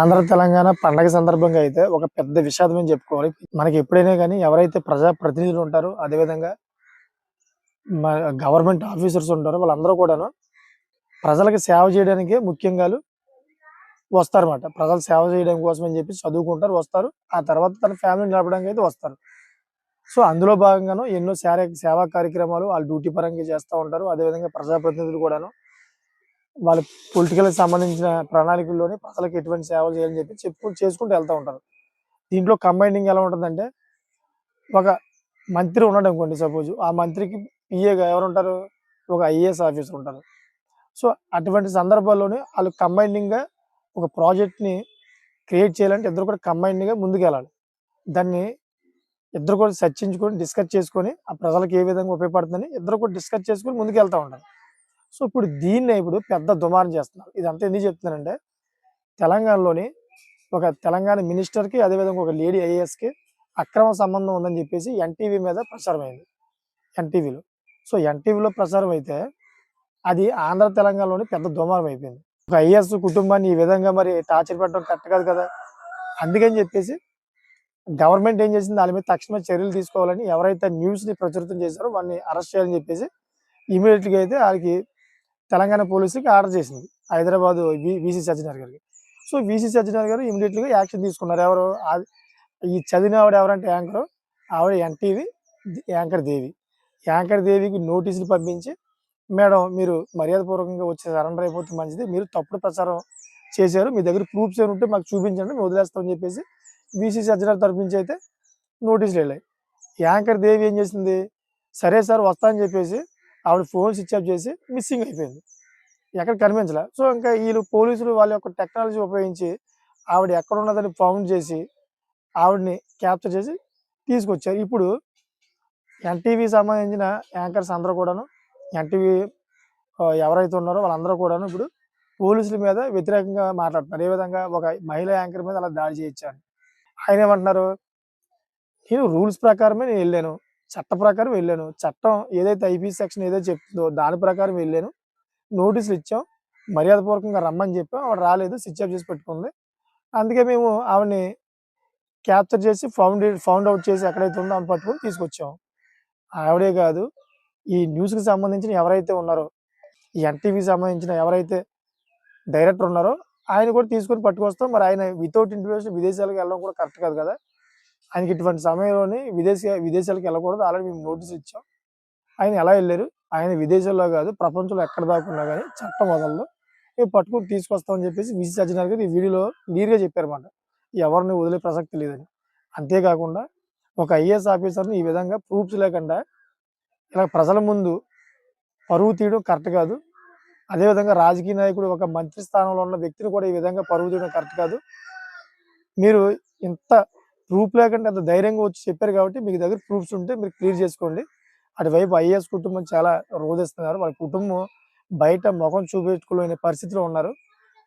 ఆంధ్ర తెలంగాణ పండగ సందర్భంగా అయితే ఒక పెద్ద విషాదం అని చెప్పుకోవాలి. మనకి ఎప్పుడైనా కానీ ఎవరైతే ప్రజా ప్రతినిధులు ఉంటారో అదేవిధంగా గవర్నమెంట్ ఆఫీసర్స్ ఉంటారో వాళ్ళందరూ కూడాను ప్రజలకు సేవ చేయడానికి ముఖ్యంగా వస్తారన్నమాట. ప్రజలు సేవ చేయడం కోసం అని చెప్పి చదువుకుంటారు వస్తారు. ఆ తర్వాత తన ఫ్యామిలీ నడపడానికి అయితే వస్తారు. సో అందులో భాగంగాను ఎన్నో శారీ సేవా కార్యక్రమాలు వాళ్ళు డ్యూటీ పరంగా చేస్తూ ఉంటారు. అదేవిధంగా ప్రజాప్రతినిధులు కూడాను వాళ్ళ పొలిటికల్ సంబంధించిన ప్రణాళికల్లోని ప్రజలకు ఎటువంటి సేవలు చేయాలని చెప్పి చెప్పు చేసుకుంటూ వెళ్తూ ఉంటారు. దీంట్లో కంబైనింగ్ ఎలా ఉంటుందంటే ఒక మంత్రి ఉన్నాడు అనుకోండి సపోజ్ ఆ మంత్రికి పిఏగా ఎవరు ఉంటారు? ఒక ఐఏఎస్ ఆఫీసర్ ఉంటారు. సో అటువంటి సందర్భాల్లోనే వాళ్ళు కంబైనింగ్గా ఒక ప్రాజెక్ట్ని క్రియేట్ చేయాలంటే ఇద్దరు కూడా కంబైన్డ్గా ముందుకు వెళ్ళాలి దాన్ని ఇద్దరు కూడా చర్చించుకొని డిస్కస్ చేసుకొని ఆ ప్రజలకు ఏ విధంగా ఉపయోగపడుతుందని ఇద్దరు కూడా డిస్కస్ చేసుకొని ముందుకు వెళ్తూ ఉంటారు. సో ఇప్పుడు దీన్ని ఇప్పుడు పెద్ద దుమారం చేస్తున్నారు. ఇదంతా ఎందుకు చెప్తున్నానంటే తెలంగాణలోని ఒక తెలంగాణ మినిస్టర్కి అదేవిధంగా ఒక లేడీ ఐఏఎస్కి అక్రమ సంబంధం ఉందని చెప్పేసి ఎన్టీవీ మీద ప్రసారమైంది అయింది ఎన్టీవీలో. సో ఎన్టీవీలో ప్రసారం అయితే అది ఆంధ్ర తెలంగాణలోని పెద్ద దుమారం అయిపోయింది. ఒక ఐఏఎస్ కుటుంబాన్ని ఈ విధంగా మరి టార్చర్ పెట్టడం కరెక్ట్ కాదు కదా? అందుకని చెప్పేసి గవర్నమెంట్ ఏం చేసింది? వాళ్ళ మీద తక్షణమే చర్యలు తీసుకోవాలని ఎవరైతే న్యూస్ని ప్రచురితం చేశారో వాడిని అరెస్ట్ చేయాలని చెప్పేసి ఇమీడియట్గా అయితే వాళ్ళకి తెలంగాణ పోలీసులకి ఆర్డర్ చేసింది. హైదరాబాద్ వీసీ సజ్జనార్ గారికి. సో వీసీ సజ్జనార్ గారు ఇమీడియట్గా యాక్షన్ తీసుకున్నారు. ఎవరు ఈ చదివిన ఆవిడ ఎవరంటే యాంకర్. ఆవిడ ఎన్టీవీ యాంకర్ దేవి. యాంకర్ దేవికి నోటీసులు పంపించి మేడం మీరు మర్యాదపూర్వకంగా వచ్చి సరెండర్ అయిపోతే మంచిది. మీరు తప్పుడు ప్రచారం చేశారు. మీ దగ్గర ప్రూఫ్స్ ఏమి ఉంటే మాకు చూపించండి. మేము వదిలేస్తామని చెప్పేసి వీసీ సజ్జనార్ తరపు నుంచి అయితే నోటీసులు వెళ్ళాయి. యాంకర్ దేవి ఏం చేసింది? సరే సార్ వస్తా అని చెప్పేసి ఆవిడ ఫోన్ స్విచ్ ఆఫ్ చేసి మిస్సింగ్ అయిపోయింది. ఎక్కడ కనిపించలే. సో ఇంకా వీళ్ళు పోలీసులు వాళ్ళ యొక్క టెక్నాలజీ ఉపయోగించి ఆవిడ ఎక్కడ ఉన్నదని ఫౌండ్ చేసి ఆవిడని క్యాప్చర్ చేసి తీసుకొచ్చారు. ఇప్పుడు ఎన్టీవీ సంబంధించిన యాంకర్స్ అందరూ కూడాను ఎన్టీవీ ఎవరైతే ఉన్నారో వాళ్ళందరూ కూడాను ఇప్పుడు పోలీసుల మీద వ్యతిరేకంగా మాట్లాడుతున్నారు. ఏ విధంగా ఒక మహిళా యాంకర్ మీద అలా దాడి చేయొచ్చాను ఆయన ఏమంటున్నారు? నేను రూల్స్ ప్రకారమే నేను వెళ్ళాను. చట్ట ప్రకారం వెళ్ళాను. చట్టం ఏదైతే ఐపీ సెక్షన్ ఏదైతే చెప్తుందో దాని ప్రకారం వెళ్ళాను. నోటీసులు ఇచ్చాం. మర్యాదపూర్వకంగా రమ్మని చెప్పాం. ఆవిడ రాలేదు. స్విచ్ ఆఫ్ చేసి పెట్టుకుంది. అందుకే మేము ఆవిడని క్యాప్చర్ చేసి ఫౌండ్ ఫౌండ్ అవుట్ చేసి ఎక్కడైతే ఉందో ఆమె పట్టుకుని తీసుకొచ్చాం. ఆవిడే కాదు ఈ న్యూస్కి సంబంధించిన ఎవరైతే ఉన్నారో ఈ ఎన్టీవీకి సంబంధించిన ఎవరైతే డైరెక్టర్ ఉన్నారో ఆయన కూడా తీసుకొని పట్టుకొస్తాం. మరి ఆయన వితౌట్ ఇంటిమేషన్ విదేశాలకు వెళ్ళడం కూడా కరెక్ట్ కాదు కదా. ఆయనకి ఇటువంటి సమయంలోని విదేశీ విదేశాలకు వెళ్ళకూడదు. ఆల్రెడీ మేము నోటీస్ ఇచ్చాం. ఆయన ఎలా వెళ్ళారు? ఆయన విదేశాల్లో కాదు ప్రపంచంలో ఎక్కడ దాకున్నా కానీ చట్టం వదలదు మేము పట్టుకుని తీసుకొస్తామని చెప్పేసి విసి సజ్జనార్ గారు ఈ వీడియోలో క్లియర్గా చెప్పారన్నమాట. ఎవరిని వదిలే ప్రసక్తి లేదని. అంతేకాకుండా ఒక ఐఏఎస్ ఆఫీసర్ని ఈ విధంగా ప్రూఫ్స్ లేకుండా ఇలా ప్రజల ముందు పరువు తీయడం కరెక్ట్ కాదు. అదేవిధంగా రాజకీయ నాయకుడు ఒక మంత్రి స్థానంలో ఉన్న వ్యక్తిని కూడా ఈ విధంగా పరువు తీయడం కరెక్ట్ కాదు. మీరు ఇంత ప్రూఫ్ లేకుండా అంత ధైర్యంగా వచ్చి చెప్పారు కాబట్టి మీకు దగ్గర ప్రూఫ్స్ ఉంటే మీరు క్లియర్ చేసుకోండి. అటువైపు ఐఏఎస్ కుటుంబం చాలా రోధిస్తున్నారు. వాళ్ళ కుటుంబం బయట ముఖం చూపెట్టుకోలేని పరిస్థితిలో ఉన్నారు.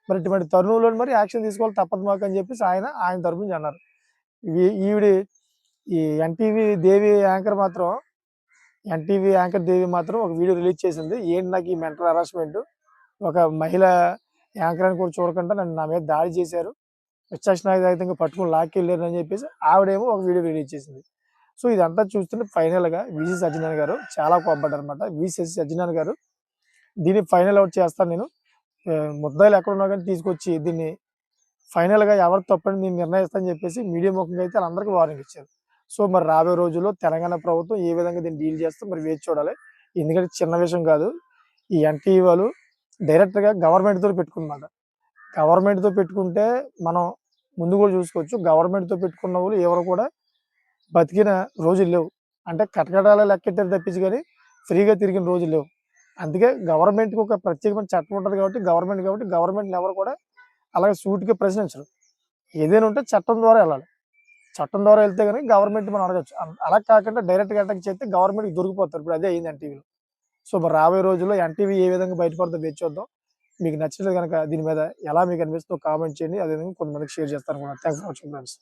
మరి ఇటువంటి తరుణంలో మరి యాక్షన్ తీసుకోవాలి తప్పదు మాకు అని చెప్పేసి ఆయన ఆయన తరపు నుంచి అన్నారు. ఈవిడి ఈ ఎన్టీవీ దేవి యాంకర్ మాత్రం ఎన్టీవీ యాంకర్ దేవి మాత్రం ఒక వీడియో రిలీజ్ చేసింది. ఏంటి నాకు ఈ మెంటల్ హరాస్మెంట్? ఒక మహిళ యాంకర్ అని కూడా చూడకుండా నన్ను నా మీద దాడి చేశారు. విచక్షణాయుతంగా పట్టుకుని లాక్కెళ్ళారు అని చెప్పేసి ఆవిడేమో ఒక వీడియో రిలీజ్ చేసింది. సో ఇదంతా చూస్తుంటే ఫైనల్గా విసి సజ్జనాన్ గారు చాలా కోపడ్డారు అనమాట విసి సజ్జనాన్ గారు దీన్ని ఫైనల్ అవుట్ చేస్తాను నేను. ముద్దాయిలు ఎక్కడ ఉన్నా కానీ తీసుకొచ్చి దీన్ని ఫైనల్గా ఎవరు తప్పని నేను నిర్ణయిస్తానని చెప్పేసి మీడియా ముఖంగా అయితే వాళ్ళందరికీ వార్నింగ్ ఇచ్చారు. సో మరి రాబోయే రోజుల్లో తెలంగాణ ప్రభుత్వం ఏ విధంగా దీన్ని డీల్ చేస్తే మరి వేచి చూడాలి. ఎందుకంటే చిన్న విషయం కాదు ఈ ఎన్టీఈ వాళ్ళు డైరెక్ట్గా గవర్నమెంట్తో గవర్నమెంట్ పెట్టుకున్నమాట గవర్నమెంట్తో పెట్టుకుంటే మనం ముందు కూడా చూసుకోవచ్చు. గవర్నమెంట్తో పెట్టుకున్న వాళ్ళు ఎవరు కూడా బతికిన రోజులు లేవు. అంటే కటకటాల లెక్కెట్టారు తప్పించి కానీ ఫ్రీగా తిరిగిన రోజులు లేవు. అందుకే గవర్నమెంట్కి ఒక ప్రత్యేకమైన చట్టం ఉంటుంది కాబట్టి గవర్నమెంట్ కాబట్టి గవర్నమెంట్ని ఎవరు కూడా అలాగే సూటిగా ప్రశ్నించరు. ఏదైనా ఉంటే చట్టం ద్వారా వెళ్ళాలి. చట్టం ద్వారా వెళ్తే కానీ గవర్నమెంట్ మనం అడగచ్చు. అలా కాకుండా డైరెక్ట్గా అటాక్ చేస్తే గవర్నమెంట్కి దొరికిపోతారు. ఇప్పుడు అదే అయింది ఎన్టీవీలో. సో రాబోయే రోజుల్లో ఎన్టీవీ ఏ విధంగా బయటపడుతుందో వేచి చూద్దాం. మీకు నచ్చినట్టు కనుక దీని మీద ఎలా మీకు అనిపిస్తుందో కామెంట్ చేయండి. అదేవిధంగా కొంతమందికి షేర్ చేస్తాను కూడా థ్యాంక్స్ ఫర్ వాచింగ్ ఫ్రెండ్స్